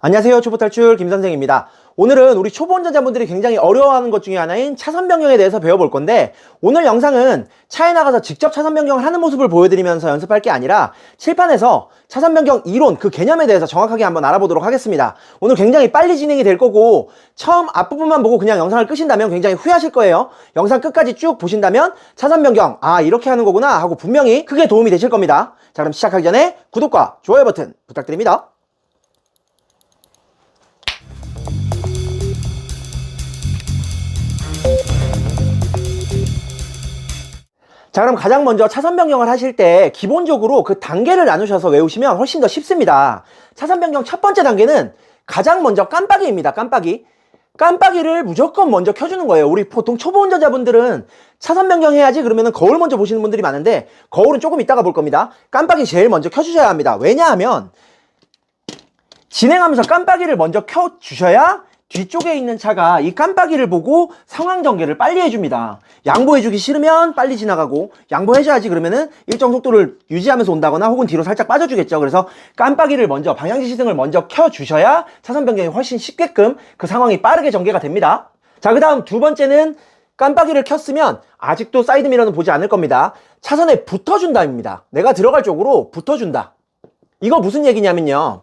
안녕하세요. 초보탈출 김선생입니다. 오늘은 우리 초보 운전자분들이 굉장히 어려워하는 것 중에 하나인 차선 변경에 대해서 배워볼 건데 오늘 영상은 차에 나가서 직접 차선 변경을 하는 모습을 보여드리면서 연습할 게 아니라 칠판에서 차선 변경 이론 그 개념에 대해서 정확하게 한번 알아보도록 하겠습니다. 오늘 굉장히 빨리 진행이 될 거고 처음 앞부분만 보고 그냥 영상을 끄신다면 굉장히 후회하실 거예요. 영상 끝까지 쭉 보신다면 차선 변경 아 이렇게 하는 거구나 하고 분명히 크게 도움이 되실 겁니다. 자 그럼 시작하기 전에 구독과 좋아요 버튼 부탁드립니다. 자 그럼 가장 먼저 차선 변경을 하실 때 기본적으로 그 단계를 나누셔서 외우시면 훨씬 더 쉽습니다. 차선 변경 첫 번째 단계는 가장 먼저 깜빡이입니다. 깜빡이. 깜빡이를 무조건 먼저 켜주는 거예요. 우리 보통 초보 운전자분들은 차선 변경해야지 그러면 거울 먼저 보시는 분들이 많은데 거울은 조금 이따가 볼 겁니다. 깜빡이 제일 먼저 켜주셔야 합니다. 왜냐하면 진행하면서 깜빡이를 먼저 켜주셔야 뒤쪽에 있는 차가 이 깜빡이를 보고 상황 전개를 빨리 해줍니다. 양보해주기 싫으면 빨리 지나가고 양보해줘야지 그러면은 일정 속도를 유지하면서 온다거나 혹은 뒤로 살짝 빠져주겠죠. 그래서 깜빡이를 먼저 방향지 시승을 먼저 켜주셔야 차선 변경이 훨씬 쉽게끔 그 상황이 빠르게 전개가 됩니다. 자, 그 다음 두 번째는 깜빡이를 켰으면 아직도 사이드미러는 보지 않을 겁니다. 차선에 붙어준다입니다. 내가 들어갈 쪽으로 붙어준다. 이거 무슨 얘기냐면요.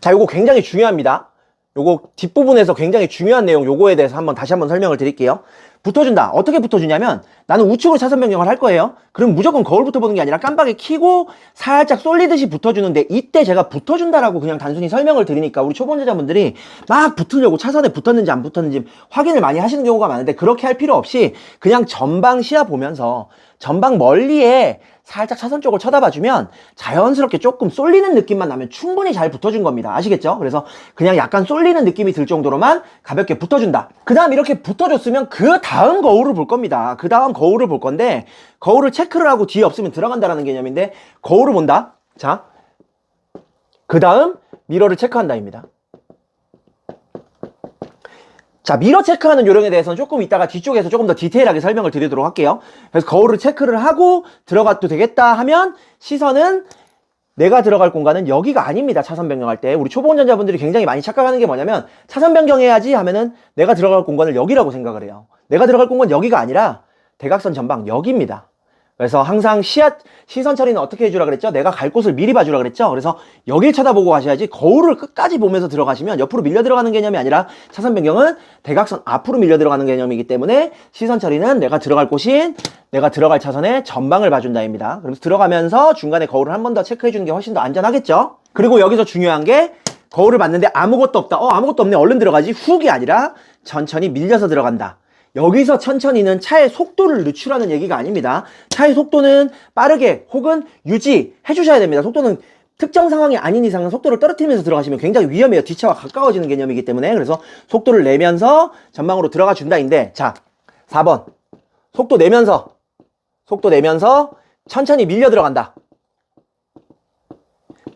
자, 요거 굉장히 중요합니다. 요거 뒷부분에서 굉장히 중요한 내용 요거에 대해서 한번 다시 한번 설명을 드릴게요. 붙어준다. 어떻게 붙어주냐면 나는 우측으로 차선 변경을 할 거예요. 그럼 무조건 거울부터 보는 게 아니라 깜빡이 켜고 살짝 쏠리듯이 붙어주는데 이때 제가 붙어준다라고 그냥 단순히 설명을 드리니까 우리 초보자분들이 막 붙으려고 차선에 붙었는지 안 붙었는지 확인을 많이 하시는 경우가 많은데 그렇게 할 필요 없이 그냥 전방 시야 보면서 전방 멀리에 살짝 차선 쪽을 쳐다봐주면 자연스럽게 조금 쏠리는 느낌만 나면 충분히 잘 붙어준 겁니다. 아시겠죠? 그래서 그냥 약간 쏠리는 느낌이 들 정도로만 가볍게 붙어준다. 그 다음 이렇게 붙어줬으면 그 다음 거울을 볼 겁니다. 그 다음 거울을 볼 건데 거울을 체크를 하고 뒤에 없으면 들어간다라는 개념인데 거울을 본다. 자, 그 다음 미러를 체크한다입니다. 자, 미러 체크하는 요령에 대해서는 조금 이따가 뒤쪽에서 조금 더 디테일하게 설명을 드리도록 할게요. 그래서 거울을 체크를 하고 들어가도 되겠다 하면 시선은 내가 들어갈 공간은 여기가 아닙니다. 차선 변경할 때. 우리 초보 운전자분들이 굉장히 많이 착각하는 게 뭐냐면 차선 변경해야지 하면은 내가 들어갈 공간을 여기라고 생각을 해요. 내가 들어갈 공간 여기가 아니라 대각선 전방 여기입니다. 그래서 항상 시야, 시선 처리는 어떻게 해주라 그랬죠? 내가 갈 곳을 미리 봐주라 그랬죠? 그래서 여길 쳐다보고 가셔야지 거울을 끝까지 보면서 들어가시면 옆으로 밀려 들어가는 개념이 아니라 차선 변경은 대각선 앞으로 밀려 들어가는 개념이기 때문에 시선 처리는 내가 들어갈 곳인 내가 들어갈 차선의 전방을 봐준다입니다. 그래서 들어가면서 중간에 거울을 한 번 더 체크해 주는 게 훨씬 더 안전하겠죠? 그리고 여기서 중요한 게 거울을 봤는데 아무것도 없다. 어, 아무것도 없네. 얼른 들어가지. 훅이 아니라 천천히 밀려서 들어간다. 여기서 천천히는 차의 속도를 늦추라는 얘기가 아닙니다. 차의 속도는 빠르게 혹은 유지해 주셔야 됩니다. 속도는 특정 상황이 아닌 이상은 속도를 떨어뜨리면서 들어가시면 굉장히 위험해요. 뒷차와 가까워지는 개념이기 때문에. 그래서 속도를 내면서 전방으로 들어가 준다인데, 자, 4번. 속도 내면서, 속도 내면서 천천히 밀려 들어간다.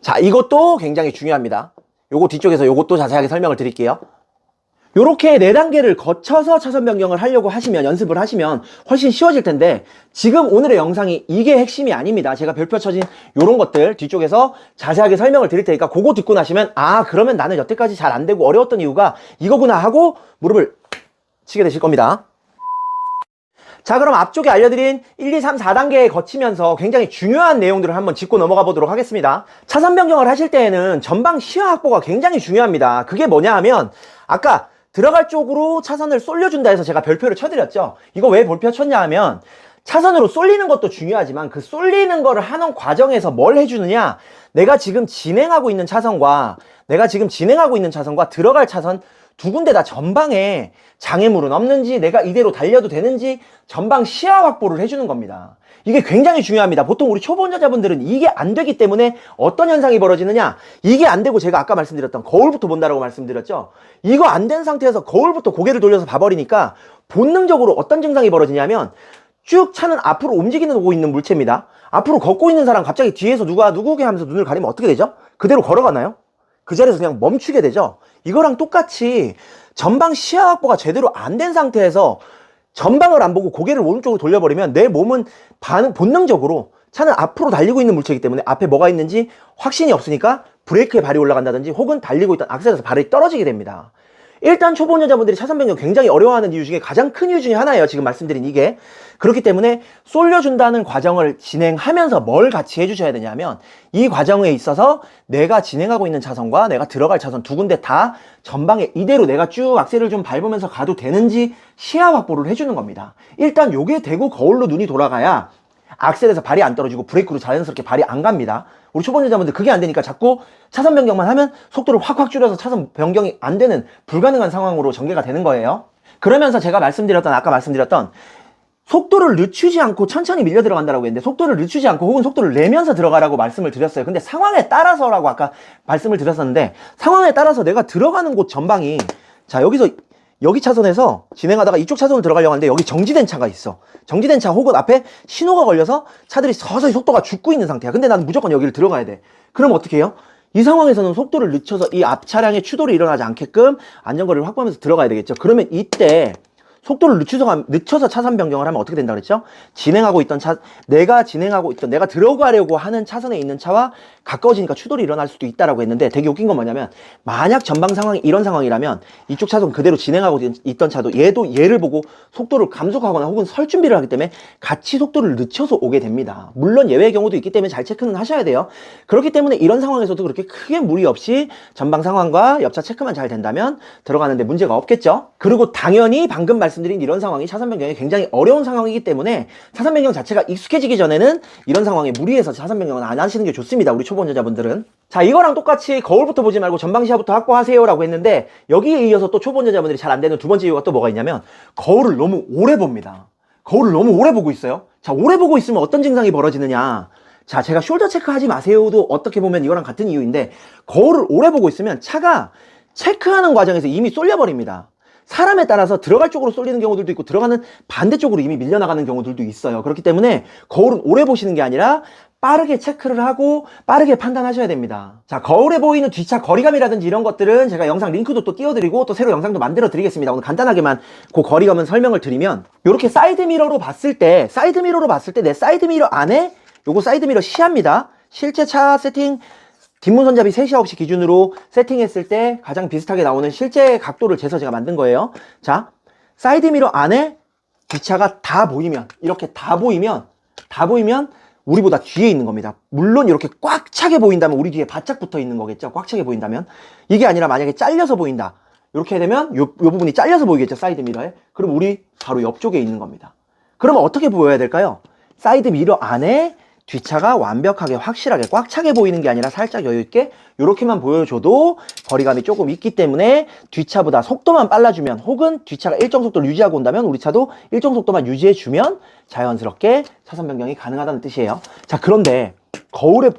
자, 이것도 굉장히 중요합니다. 요거 뒤쪽에서 요것도 자세하게 설명을 드릴게요. 요렇게 네 단계를 거쳐서 차선 변경을 하려고 하시면 연습을 하시면 훨씬 쉬워질 텐데 지금 오늘의 영상이 이게 핵심이 아닙니다. 제가 별표 쳐진 요런 것들 뒤쪽에서 자세하게 설명을 드릴 테니까 그거 듣고 나시면 아 그러면 나는 여태까지 잘 안 되고 어려웠던 이유가 이거구나 하고 무릎을 치게 되실 겁니다. 자 그럼 앞쪽에 알려드린 1, 2, 3, 4단계에 거치면서 굉장히 중요한 내용들을 한번 짚고 넘어가 보도록 하겠습니다. 차선 변경을 하실 때에는 전방 시야 확보가 굉장히 중요합니다. 그게 뭐냐 하면 아까 들어갈 쪽으로 차선을 쏠려준다 해서 제가 별표를 쳐드렸죠. 이거 왜 별표 쳤냐 하면 차선으로 쏠리는 것도 중요하지만 그 쏠리는 거를 하는 과정에서 뭘 해주느냐 내가 지금 진행하고 있는 차선과 내가 지금 진행하고 있는 차선과 들어갈 차선 두 군데 다 전방에 장애물은 없는지 내가 이대로 달려도 되는지 전방 시야 확보를 해주는 겁니다. 이게 굉장히 중요합니다. 보통 우리 초보 운전자분들은 이게 안 되기 때문에 어떤 현상이 벌어지느냐 이게 안 되고 제가 아까 말씀드렸던 거울부터 본다라고 말씀드렸죠. 이거 안 된 상태에서 거울부터 고개를 돌려서 봐버리니까 본능적으로 어떤 증상이 벌어지냐면 쭉 차는 앞으로 움직이는 오고 있는 물체입니다. 앞으로 걷고 있는 사람 갑자기 뒤에서 누가 누구게 하면서 눈을 가리면 어떻게 되죠? 그대로 걸어가나요? 그 자리에서 그냥 멈추게 되죠. 이거랑 똑같이 전방 시야 확보가 제대로 안 된 상태에서 전방을 안 보고 고개를 오른쪽으로 돌려버리면 내 몸은 반응 본능적으로 차는 앞으로 달리고 있는 물체이기 때문에 앞에 뭐가 있는지 확신이 없으니까 브레이크에 발이 올라간다든지 혹은 달리고 있던 악셀에서 발이 떨어지게 됩니다. 일단 초보운전자분들이 차선 변경 굉장히 어려워하는 이유 중에 가장 큰 이유 중에 하나예요. 지금 말씀드린 이게. 그렇기 때문에 쏠려준다는 과정을 진행하면서 뭘 같이 해주셔야 되냐면 이 과정에 있어서 내가 진행하고 있는 차선과 내가 들어갈 차선 두 군데 다 전방에 이대로 내가 쭉 악셀을 좀 밟으면서 가도 되는지 시야 확보를 해주는 겁니다. 일단 요게 되고 거울로 눈이 돌아가야 악셀에서 발이 안 떨어지고 브레이크로 자연스럽게 발이 안 갑니다. 우리 초보자분들 그게 안 되니까 자꾸 차선 변경만 하면 속도를 확확 줄여서 차선 변경이 안 되는 불가능한 상황으로 전개가 되는 거예요. 그러면서 제가 말씀드렸던 아까 말씀드렸던 속도를 늦추지 않고 천천히 밀려 들어간다라고 했는데 속도를 늦추지 않고 혹은 속도를 내면서 들어가라고 말씀을 드렸어요. 근데 상황에 따라서라고 아까 말씀을 드렸었는데 상황에 따라서 내가 들어가는 곳 전방이 자 여기서 여기 차선에서 진행하다가 이쪽 차선으로 들어가려고 하는데 여기 정지된 차가 있어. 정지된 차 혹은 앞에 신호가 걸려서 차들이 서서히 속도가 죽고 있는 상태야. 근데 나는 무조건 여기를 들어가야 돼. 그럼 어떻게 해요? 이 상황에서는 속도를 늦춰서 이 앞 차량의 추돌이 일어나지 않게끔 안전거리를 확보하면서 들어가야 되겠죠. 그러면 이때 속도를 늦춰서, 가- 늦춰서 차선 변경을 하면 어떻게 된다 그랬죠? 진행하고 있던 차, 내가 진행하고 있던, 내가 들어가려고 하는 차선에 있는 차와 가까워지니까 추돌이 일어날 수도 있다라고 했는데 되게 웃긴 건 뭐냐면 만약 전방 상황이 이런 상황이라면 이쪽 차선 그대로 진행하고 있- 있던 차도 얘도 얘를 보고 속도를 감속하거나 혹은 설 준비를 하기 때문에 같이 속도를 늦춰서 오게 됩니다. 물론 예외의 경우도 있기 때문에 잘 체크는 하셔야 돼요. 그렇기 때문에 이런 상황에서도 그렇게 크게 무리 없이 전방 상황과 옆차 체크만 잘 된다면 들어가는데 문제가 없겠죠. 그리고 당연히 방금 말씀드린 이런 상황이 차선 변경이 굉장히 어려운 상황이기 때문에 차선 변경 자체가 익숙해지기 전에는 이런 상황에 무리해서 차선 변경은 안 하시는 게 좋습니다. 우리 초 보운전자분들은. 자, 이거랑 똑같이 거울부터 보지 말고 전방 시야부터 확보하세요 라고 했는데 여기에 이어서 또 초보운전자분들이 잘 안 되는 두 번째 이유가 또 뭐가 있냐면 거울을 너무 오래 봅니다. 거울을 너무 오래 보고 있어요. 자, 오래 보고 있으면 어떤 증상이 벌어지느냐? 자, 제가 숄더 체크 하지 마세요도 어떻게 보면 이거랑 같은 이유인데 거울을 오래 보고 있으면 차가 체크하는 과정에서 이미 쏠려버립니다. 사람에 따라서 들어갈 쪽으로 쏠리는 경우들도 있고 들어가는 반대쪽으로 이미 밀려나가는 경우들도 있어요. 그렇기 때문에 거울은 오래 보시는 게 아니라 빠르게 체크를 하고 빠르게 판단하셔야 됩니다. 자, 거울에 보이는 뒷차 거리감이라든지 이런 것들은 제가 영상 링크도 또 띄워드리고 또 새로 영상도 만들어 드리겠습니다. 오늘 간단하게만 그 거리감은 설명을 드리면 이렇게 사이드 미러로 봤을 때 사이드 미러로 봤을 때 내 사이드 미러 안에 요거 사이드 미러 시야입니다. 실제 차 세팅 뒷문 손잡이 3시 9시 기준으로 세팅했을 때 가장 비슷하게 나오는 실제 각도를 재서 제가 만든 거예요. 자, 사이드 미러 안에 뒷차가 다 보이면, 이렇게 다 보이면, 다 보이면 우리보다 뒤에 있는 겁니다. 물론 이렇게 꽉 차게 보인다면 우리 뒤에 바짝 붙어 있는 거겠죠. 꽉 차게 보인다면. 이게 아니라 만약에 잘려서 보인다. 이렇게 되면 요, 요 부분이 잘려서 보이겠죠. 사이드 미러에. 그럼 우리 바로 옆쪽에 있는 겁니다. 그러면 어떻게 보여야 될까요? 사이드 미러 안에 뒷차가 완벽하게 확실하게 꽉 차게 보이는 게 아니라 살짝 여유있게 이렇게만 보여줘도 거리감이 조금 있기 때문에 뒷차보다 속도만 빨라주면 혹은 뒷차가 일정 속도를 유지하고 온다면 우리 차도 일정 속도만 유지해주면 자연스럽게 차선 변경이 가능하다는 뜻이에요. 자 그런데 거울에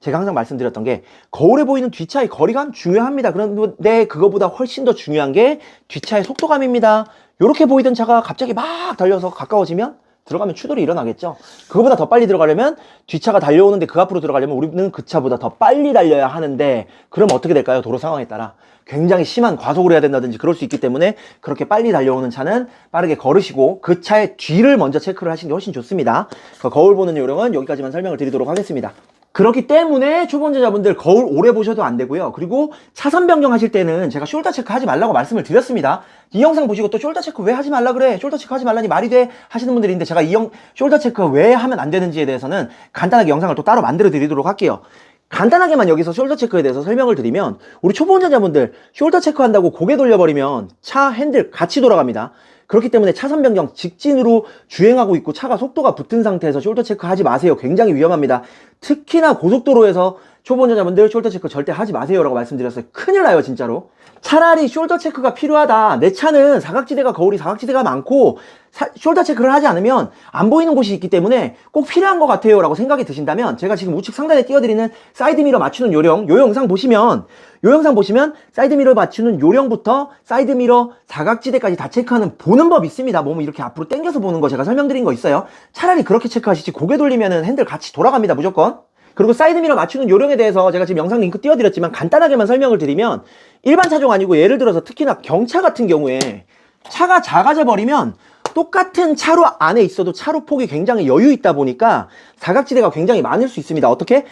제가 항상 말씀드렸던 게 거울에 보이는 뒷차의 거리감 중요합니다. 그런데 그거보다 훨씬 더 중요한 게 뒷차의 속도감입니다. 이렇게 보이던 차가 갑자기 막 달려서 가까워지면 들어가면 추돌이 일어나겠죠. 그거보다 더 빨리 들어가려면 뒷차가 달려오는데 그 앞으로 들어가려면 우리는 그 차보다 더 빨리 달려야 하는데 그럼 어떻게 될까요? 도로 상황에 따라 굉장히 심한 과속을 해야 된다든지 그럴 수 있기 때문에 그렇게 빨리 달려오는 차는 빠르게 걸으시고 그 차의 뒤를 먼저 체크를 하시는 게 훨씬 좋습니다. 그 거울 보는 요령은 여기까지만 설명을 드리도록 하겠습니다. 그렇기 때문에 초보운전자분들 거울 오래 보셔도 안 되고요. 그리고 차선 변경하실 때는 제가 숄더 체크 하지 말라고 말씀을 드렸습니다. 이 영상 보시고 또 숄더 체크 왜 하지 말라 그래? 숄더 체크 하지 말라니 말이 돼? 하시는 분들이 있는데 제가 이 영, 숄더 체크 왜 하면 안 되는지에 대해서는 간단하게 영상을 또 따로 만들어 드리도록 할게요. 간단하게만 여기서 숄더 체크에 대해서 설명을 드리면 우리 초보 운전자분들 숄더 체크한다고 고개 돌려버리면 차 핸들 같이 돌아갑니다. 그렇기 때문에 차선 변경 직진으로 주행하고 있고 차가 속도가 붙은 상태에서 숄더 체크 하지 마세요. 굉장히 위험합니다. 특히나 고속도로에서 초보 운전자분들 숄더 체크 절대 하지 마세요라고 말씀드렸어요. 큰일 나요, 진짜로. 차라리 숄더 체크가 필요하다. 내 차는 사각지대가 거울이 사각지대가 많고 사- 숄더 체크를 하지 않으면 안 보이는 곳이 있기 때문에 꼭 필요한 것 같아요 라고 생각이 드신다면 제가 지금 우측 상단에 띄워드리는 사이드 미러 맞추는 요령 요 영상 보시면 요 영상 보시면 사이드 미러 맞추는 요령부터 사이드 미러 사각지대까지 다 체크하는 보는 법 있습니다 몸을 이렇게 앞으로 당겨서 보는 거 제가 설명드린 거 있어요 차라리 그렇게 체크하시지 고개 돌리면은 핸들 같이 돌아갑니다 무조건 그리고 사이드미러 맞추는 요령에 대해서 제가 지금 영상 링크 띄워드렸지만 간단하게만 설명을 드리면 일반 차종 아니고 예를 들어서 특히나 경차 같은 경우에 차가 작아져 버리면 똑같은 차로 안에 있어도 차로 폭이 굉장히 여유 있다 보니까 사각지대가 굉장히 많을 수 있습니다. 어떻게?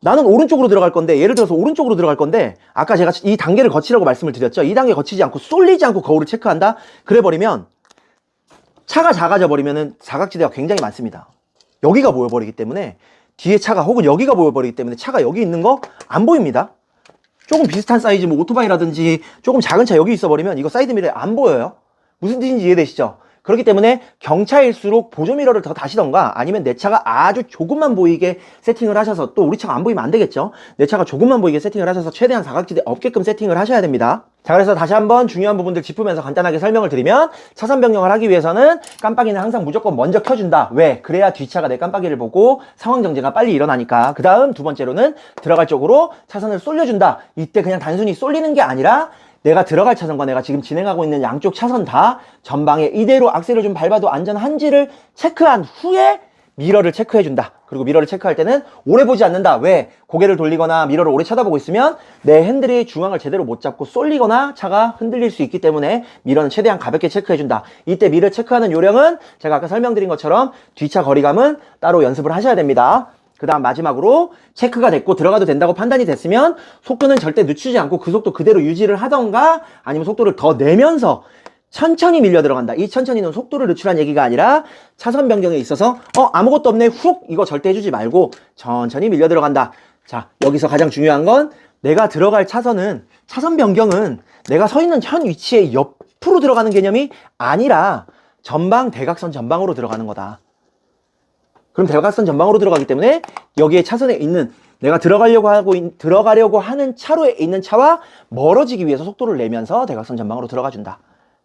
나는 오른쪽으로 들어갈 건데 예를 들어서 오른쪽으로 들어갈 건데 아까 제가 이 단계를 거치라고 말씀을 드렸죠. 이 단계 거치지 않고 쏠리지 않고 거울을 체크한다. 그래 버리면 차가 작아져 버리면은 사각지대가 굉장히 많습니다. 여기가 보여 버리기 때문에 뒤에 차가 혹은 여기가 보여 버리기 때문에 차가 여기 있는 거 안 보입니다. 조금 비슷한 사이즈 뭐 오토바이라든지 조금 작은 차 여기 있어 버리면 이거 사이드 미러에 안 보여요. 무슨 뜻인지 이해되시죠? 그렇기 때문에 경차일수록 보조 미러를 더 다시던가 아니면 내 차가 아주 조금만 보이게 세팅을 하셔서 또 우리 차가 안 보이면 안 되겠죠. 내 차가 조금만 보이게 세팅을 하셔서 최대한 사각지대 없게끔 세팅을 하셔야 됩니다. 자 그래서 다시 한번 중요한 부분들 짚으면서 간단하게 설명을 드리면 차선 변경을 하기 위해서는 깜빡이는 항상 무조건 먼저 켜준다. 왜? 그래야 뒷차가 내 깜빡이를 보고 상황 정지가 빨리 일어나니까. 그 다음 두 번째로는 들어갈 쪽으로 차선을 쏠려준다. 이때 그냥 단순히 쏠리는 게 아니라 내가 들어갈 차선과 내가 지금 진행하고 있는 양쪽 차선 다 전방에 이대로 악셀을 좀 밟아도 안전한지를 체크한 후에 미러를 체크해준다. 그리고 미러를 체크할 때는 오래 보지 않는다. 왜? 고개를 돌리거나 미러를 오래 쳐다보고 있으면 내 핸들이 중앙을 제대로 못 잡고 쏠리거나 차가 흔들릴 수 있기 때문에 미러는 최대한 가볍게 체크해준다. 이때 미러 체크하는 요령은 제가 아까 설명드린 것처럼 뒤차 거리감은 따로 연습을 하셔야 됩니다. 그 다음 마지막으로 체크가 됐고 들어가도 된다고 판단이 됐으면 속도는 절대 늦추지 않고 그 속도 그대로 유지를 하던가 아니면 속도를 더 내면서 천천히 밀려 들어간다. 이 천천히는 속도를 늦추란 얘기가 아니라 차선 변경에 있어서 어 아무것도 없네 훅 이거 절대 해주지 말고 천천히 밀려 들어간다. 자 여기서 가장 중요한 건 내가 들어갈 차선은 차선 변경은 내가 서 있는 현 위치에 옆으로 들어가는 개념이 아니라 전방 대각선 전방으로 들어가는 거다. 그럼 대각선 전방으로 들어가기 때문에 여기에 차선에 있는 내가 들어가려고 하고 있- 들어가려고 하는 차로에 있는 차와 멀어지기 위해서 속도를 내면서 대각선 전방으로 들어가 준다.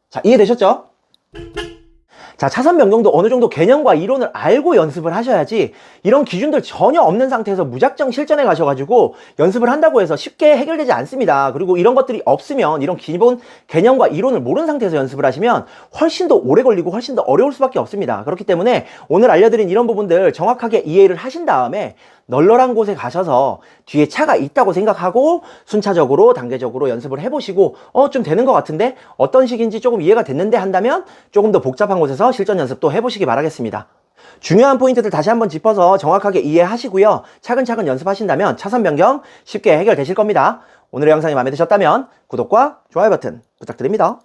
자, 이해되셨죠? 자, 차선 변경도 어느 정도 개념과 이론을 알고 연습을 하셔야지 이런 기준들 전혀 없는 상태에서 무작정 실전에 가셔가지고 연습을 한다고 해서 쉽게 해결되지 않습니다. 그리고 이런 것들이 없으면 이런 기본 개념과 이론을 모르는 상태에서 연습을 하시면 훨씬 더 오래 걸리고 훨씬 더 어려울 수밖에 없습니다. 그렇기 때문에 오늘 알려드린 이런 부분들 정확하게 이해를 하신 다음에 널널한 곳에 가셔서 뒤에 차가 있다고 생각하고 순차적으로 단계적으로 연습을 해보시고 어 좀 되는 것 같은데 어떤 식인지 조금 이해가 됐는데 한다면 조금 더 복잡한 곳에서 실전 연습도 해보시기 바라겠습니다. 중요한 포인트들 다시 한번 짚어서 정확하게 이해하시고요. 차근차근 연습하신다면 차선 변경 쉽게 해결되실 겁니다. 오늘의 영상이 마음에 드셨다면 구독과 좋아요 버튼 부탁드립니다.